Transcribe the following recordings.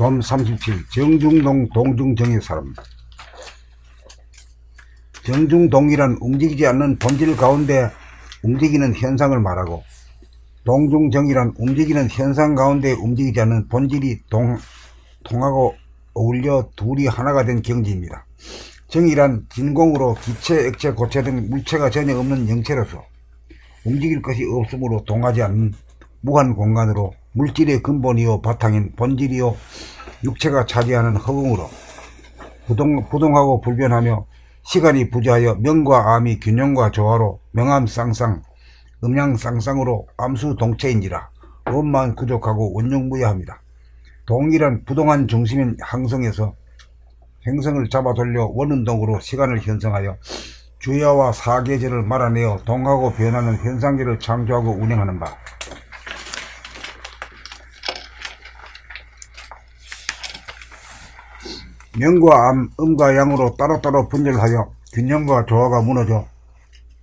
돔 37 정중동 동중정의 사람 정중동이란 움직이지 않는 본질 가운데 움직이는 현상을 말하고 동중정이란 움직이는 현상 가운데 움직이지 않는 본질이 동, 통하고 어울려 둘이 하나가 된 경지입니다. 정이란 진공으로 기체, 액체, 고체 등 물체가 전혀 없는 영체로서 움직일 것이 없으므로 동하지 않는 무한 공간으로 물질의 근본이요 바탕인 본질이요 육체가 차지하는 허공으로 부동, 부동하고 불변하며 시간이 부재하여 명과 암이 균형과 조화로 명암쌍쌍 음양쌍쌍으로 암수 동체인지라 원만 구족하고 원용무야합니다. 동일한 부동한 중심인 항성에서 행성을 잡아 돌려 원운동으로 시간을 형성하여 주야와 사계절을 말아내어 동하고 변하는 현상계를 창조하고 운행하는 바 명과 암, 음과 양으로 따로따로 분열하여 균형과 조화가 무너져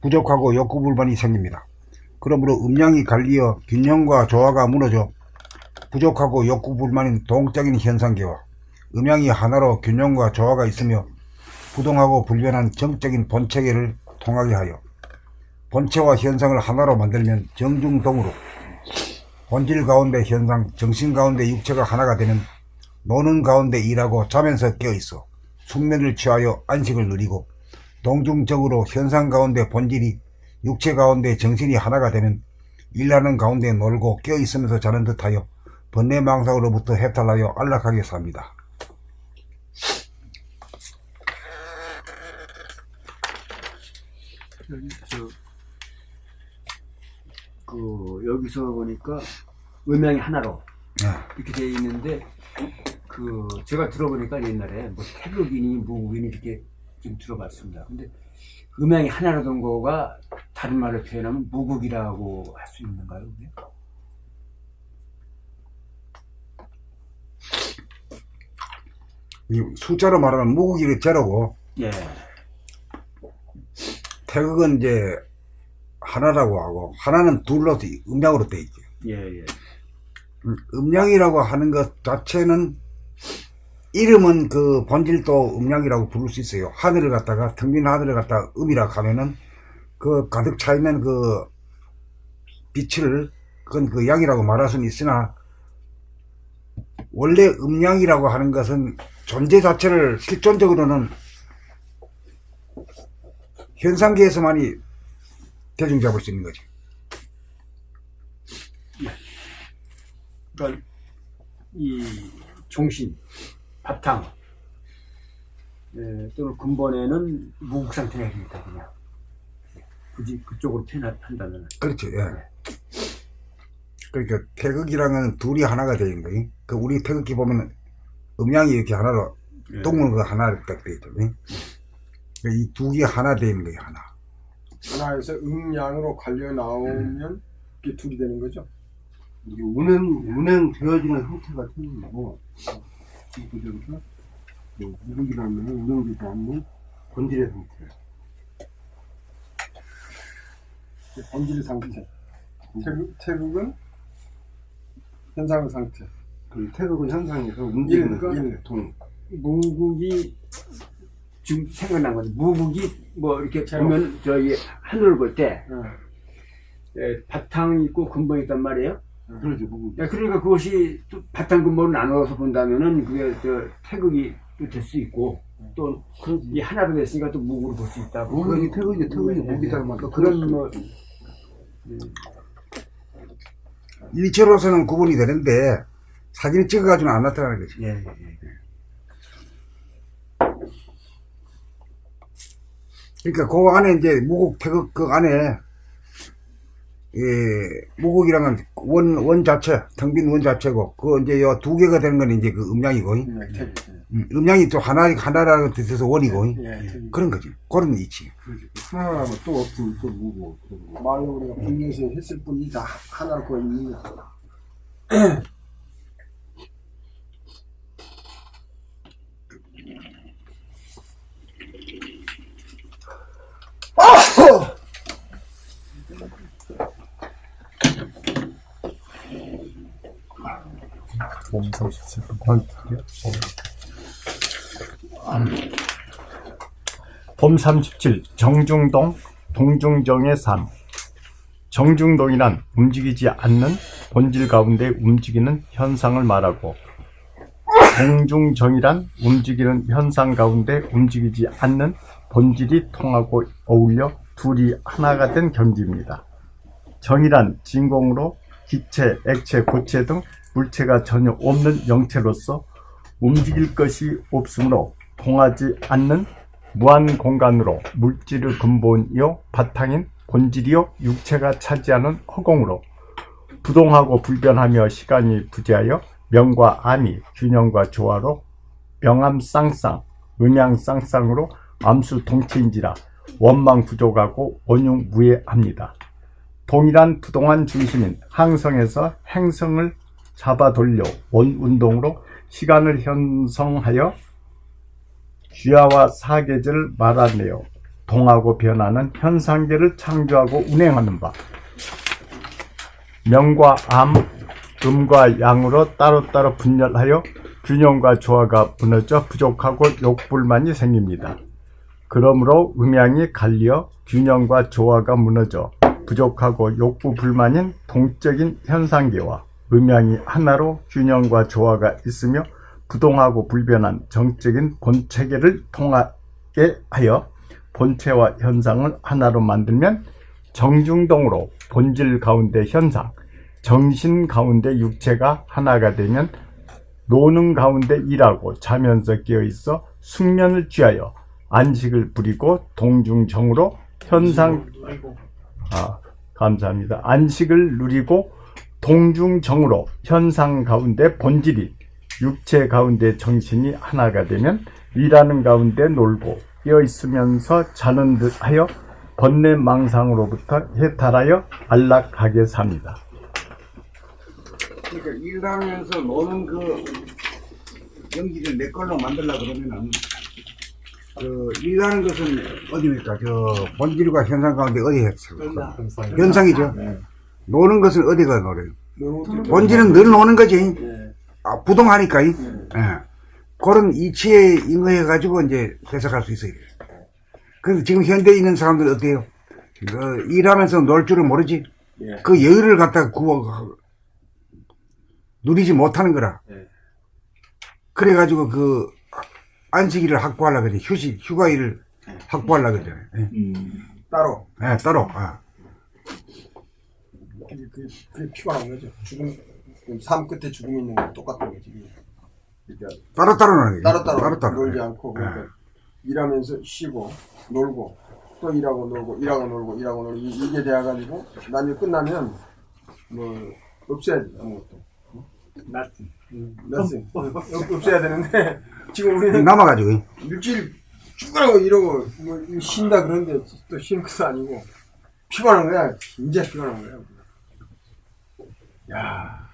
부족하고 욕구불만이 생깁니다. 그러므로 음양이 갈리어 균형과 조화가 무너져 부족하고 욕구불만인 동적인 현상계와 음양이 하나로 균형과 조화가 있으며 부동하고 불변한 정적인 본체계를 통하게 하여 본체와 현상을 하나로 만들면 정중동으로 본질 가운데 현상, 정신 가운데 육체가 하나가 되는 노는 가운데 일하고 자면서 깨어있어 숙면을 취하여 안식을 누리고 동중적으로 현상 가운데 본질이 육체 가운데 정신이 하나가 되면 일하는 가운데 놀고 깨어있으면서 자는 듯하여 번뇌망상으로부터 해탈하여 안락하게 삽니다. 여기 저, 그, 여기서 보니까 음양이 하나로 아, 이렇게 돼 있는데, 그, 제가 들어보니까 옛날에 뭐 태극인이, 무국인이 이렇게 좀 들어봤습니다. 근데 음양이 하나로 된 거가 다른 말로 표현하면 무국이라고 할 수 있는가요? 그게? 이 숫자로 말하면 무국이를 제로고 예. 태극은 이제 하나라고 하고 하나는 둘로 음양으로 돼 있죠. 예, 예. 음, 음양이라고 하는 것 자체는 이름은 그 본질도 음양이라고 부를 수 있어요. 하늘을 갖다가 텅빈 하늘을 갖다가 음이라 하면은 그 가득 차 있는 그 빛을 그건 그 양이라고 말할 수는 있으나 원래 음양이라고 하는 것은 존재 자체를 실존적으로는 현상계에서만이 대중 잡을 수 있는 거지. 그러니까 이 종신, 바탕, 예, 또는 근본에는 무국 상태가 있다 그냥 굳이 그쪽으로 표현한다면 그렇죠. 예. 그러니까 태극이랑은 둘이 하나가 되는 거예요. 그 우리 태극기 보면 음양이 이렇게 하나로 예. 동물 그 하나로 딱 되어 있죠. 이두 개 하나 되는 거예요. 하나. 하나에서 음양으로 갈려 나오면 이게 둘이 되는 거죠. 이게 운행, 운행 되어지는 형태가 틀린 거고, 그저기서 무국이라면 운행되지 않는 본질의 상태. 본질 상태. 태극, 태극은 현상 상태. 그 태극은 현상에서 움직이는 일, 일. 동. 무국이 지금 생각난 건데 무국이 뭐 이렇게 제로. 보면 저기 하늘을 볼때 예. 바탕이 있고 근본이 있단 말이에요. 그러죠, 무국. 야, 그러니까 그것이 또 바탕 근본을 나눠서 본다면은 그게 저 태극이 또 될 수 있고 또 이 하나로 됐으니까 또 무국을 볼수 있다고. 무국이 태극이, 태극이 네, 무기 네. 또 그런 뭐 일체로서는 구분이 되는데 사진을 찍어가지고는 안 나타나는 거지. 예, 예, 예. 그러니까 그 안에 이제 무국 태극 그 안에 예, 무국이랑은 원, 원 자체, 텅빈 원 자체고, 그 이제 요 두 개가 되는 건 이제 그 음양이고, 예, 태극. 음, 음양이 또 하나, 하나라는 뜻에서 원이고, 예, 태극. 그런 거지. 그런 이치. 하나라면 또 없으면 또 무국. 말로 우리가 분명히 했을 뿐이 다 하나로 있 봄 37, 정중동, 동중정의 삶. 정중동이란 움직이지 않는 본질 가운데 움직이는 현상을 말하고, 동중정이란 움직이는 현상 가운데 움직이지 않는 본질이 통하고 어울려 둘이 하나가 된 경지입니다. 정이란 진공으로 기체, 액체, 고체 등 물체가 전혀 없는 영체로서 움직일 것이 없으므로 통하지 않는 무한 공간으로 물질의 근본이요 바탕인 본질이요 육체가 차지하는 허공으로 부동하고 불변하며 시간이 부재하여 명과 암이 균형과 조화로 명암 쌍쌍, 음양 쌍쌍으로 암수 동체인지라 원망 부족하고 원흉무해합니다. 동일한 부동한 중심인 항성에서 행성을 잡아 돌려 원운동으로 시간을 형성하여 귀하와 사계절을 말아내어 동하고 변하는 현상계를 창조하고 운행하는 바 명과 암, 음과 양으로 따로따로 분열하여 균형과 조화가 무너져 부족하고 욕불만이 생깁니다. 그러므로 음양이 갈려 균형과 조화가 무너져 부족하고 욕구 불만인 동적인 현상계와 음양이 하나로 균형과 조화가 있으며 부동하고 불변한 정적인 본체계를 통하게 하여 본체와 현상을 하나로 만들면 정중동으로 본질 가운데 현상, 정신 가운데 육체가 하나가 되면 노는 가운데 일하고 자면서 깨어 있어 숙면을 취하여 안식을 부리고 동중정으로 현상 아 감사합니다. 안식을 누리고 동중정으로 현상 가운데 본질이 육체 가운데 정신이 하나가 되면 일하는 가운데 놀고 깨어 있으면서 자는 듯하여 번뇌 망상으로부터 해탈하여 안락하게 삽니다. 그러니까 일하면서 노는 그 경기를 내 걸로 만들려 그러면은 그 일하는 것은 어디입니까? 저 본질과 현상 가운데 어디에 있어요? 현상이죠. 노는 것은 어디가 노래요? 본질은 늘 노는 거지. 아, 부동하니까. 이. 예. 그런 이치에 인거해가지고 이제 해석할 수 있어요. 그런데 지금 현대에 있는 사람들은 어때요? 그 일하면서 놀 줄을 모르지. 예. 그 여유를 갖다가 구워 누리지 못하는 거라. 예. 그래가지고 그 안식일을 확보하려고 그래. 휴식, 휴가일을 확보하려고 그래. 예. 따로 예, 따로. 아. 그게, 그게, 그게 피곤한 거죠. 죽음 삶 끝에 죽음이 있는 거 똑같은 거지. 그러니까 따로따로 노는 거지. 따로따로 따로따로. 놀지 않고 그러니까 일하면서 쉬고 놀고 또 일하고 놀고 일하고 놀고 일하고 놀고 이- 이게 돼가지고 나중에 끝나면 뭐 없애야 돼 아무것도 나스 없애야 되는데 지금 우리는 남아가지고. 일주일 죽으라고 이러고 뭐 쉰다 그러는데 또 쉬는 것도 아니고 피곤한 거야 진짜 피곤한 거야 야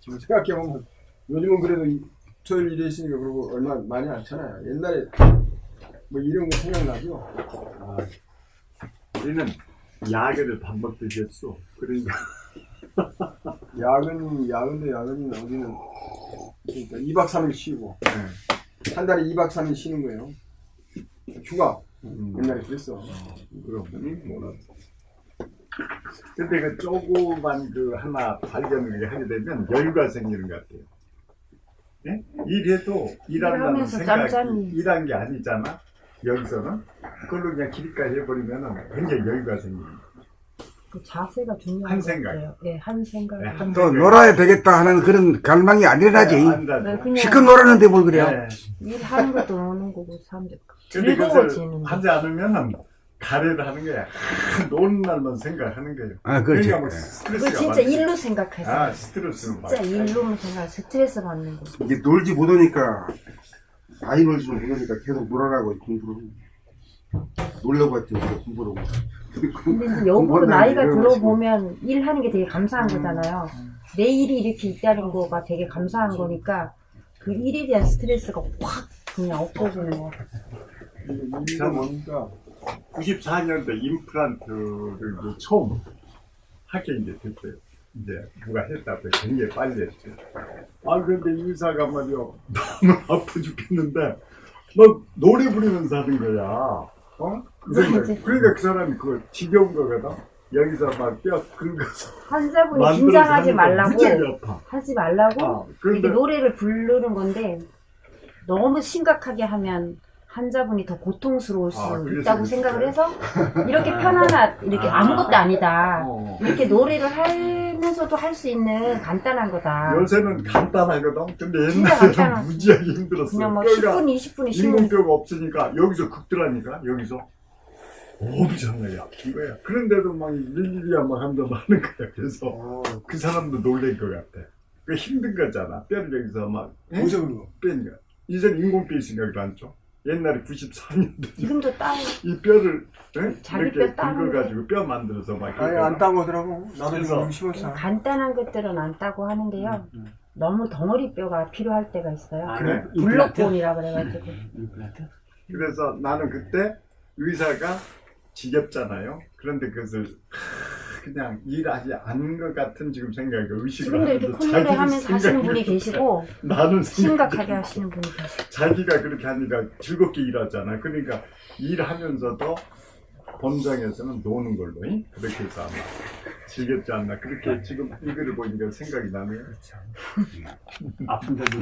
지금 생각해보면 요즘은 그래도 이 토요일 일에 있으니까 그러고 얼마 많이 않잖아요. 옛날에 뭐 이런 거 생각나죠? 우리는 야근을 밥 먹듯이 했어. 그러니까. 야근 야근도 야근은 어디는. 그러니까 2박 3일 쉬고. 한 달에 2박 3일 쉬는 거예요. 휴가. 옛날에 그랬어. 그럼. 뭐라. 근데 그 조그만 그 하나 발견을 하게 되면 여유가 생기는 것 같아요. 예? 일해도 일한다는 일하면서 생각이 짬짬이. 일한 게 아니잖아. 여기서는 그걸로 그냥 길까지 해버리면은 굉장히 여유가 생깁니다. 그 자세가 중요한 한것 생각. 같아요. 예, 한 생각. 네, 한또 생각이- 놀아야 되겠다 하는 그런 갈망이 안 일어나지. 네. 네, 그냥 실컷 놀았는데 뭘 그래요? 네. 일하는 것도 노는 거고 사람들 근데 즐거워지는 거. 하지 않으면은 가래를 하는 거야. 아, 노는 날만 생각하는 거예요. 아, 그렇지. 그러니까 뭐 예. 스트레스가 그거 진짜 거야. 일로 생각해서 아, 스트레스는 진짜 받는 일로만 생각 스트레스 받는 거. 이게 놀지 못하니까 아이 놀지 못하니까 계속 놀아라고 공부를 놀려고 했더니 공부를 못 근데 이제 역으로 공부한다는 나이가 들어보면 일하는 게 되게 감사한 거잖아요. 내 일이 이렇게 있다는 거가 되게 감사한 거니까 그 일에 대한 스트레스가 확 그냥 없어지는 거. 일도 보니까 94년도 임플란트를 이제 처음 하게 이제 됐어요. 이제 누가 했다고 굉장히 빨리 했죠. 아 근데 의사가 말이요 너무 아파 죽겠는데 막 노래 부르면서 하는 거야. 어? 그. 그러니까 그 사람이 그거 지겨운 거거든. 여기서 막뼈 긁어서 환자분이 긴장하지 말라고. 하지 말라고 아, 그런데 노래를 부르는 건데 너무 심각하게 하면 환자분이 더 고통스러울 수 아, 그래서 있다고 그랬어요? 생각을 해서 이렇게 편안한 이렇게 아 무것도 아니다 어. 이렇게 노래를 하면서도 할 수 있는 간단한 거다 요새는 간단하거든. 근데 진짜 옛날에는 간단하지. 무지하게 힘들었어. 그냥 뭐 뼈가 10분 20분이 쉬면 인공뼈가 없으니까 여기서 긁더라니까 여기서 엄청나게 아픈 거야. 그런데도 막 일일이 막 한다고 하는 거야. 그래서 어, 그 사람도 놀랄 것 같아. 그 힘든 거잖아. 뼈를 여기서 막 그런 거? 빼니까. 이젠 인공뼈 안 줘. 옛날에 94년도 지금도 따이 뼈를 에? 자기 이렇게 뼈 따는데. 긁어가지고 뼈 만들어서 막 이렇게 안 따고 하더라고. 나도 그래서- 지금 60살. 간단한 것들은 안 따고 하는데요 너무 덩어리 뼈가 필요할 때가 있어요 아, 그래? 임플란트? 블록본이라 그래가지고 임플란트? 그래서 나는 그때 의사가 지겹잖아요. 그런데 그것을 하, 그냥 일하지 않은 것 같은 지금 생각이 의식을 지금도 이렇게 콧노래 자기를 하면서 하시는 생각이 분이 계시고 나는 심각하게 하시는 분이 계시고 자기가 그렇게 하니까 즐겁게 일하잖아. 그러니까 일하면서도 본장에서는 노는 걸로 잉? 그렇게 해서 아마 즐겁지 않나. 그렇게 지금 이거를 보니까 생각이 나네요. 아픈 데도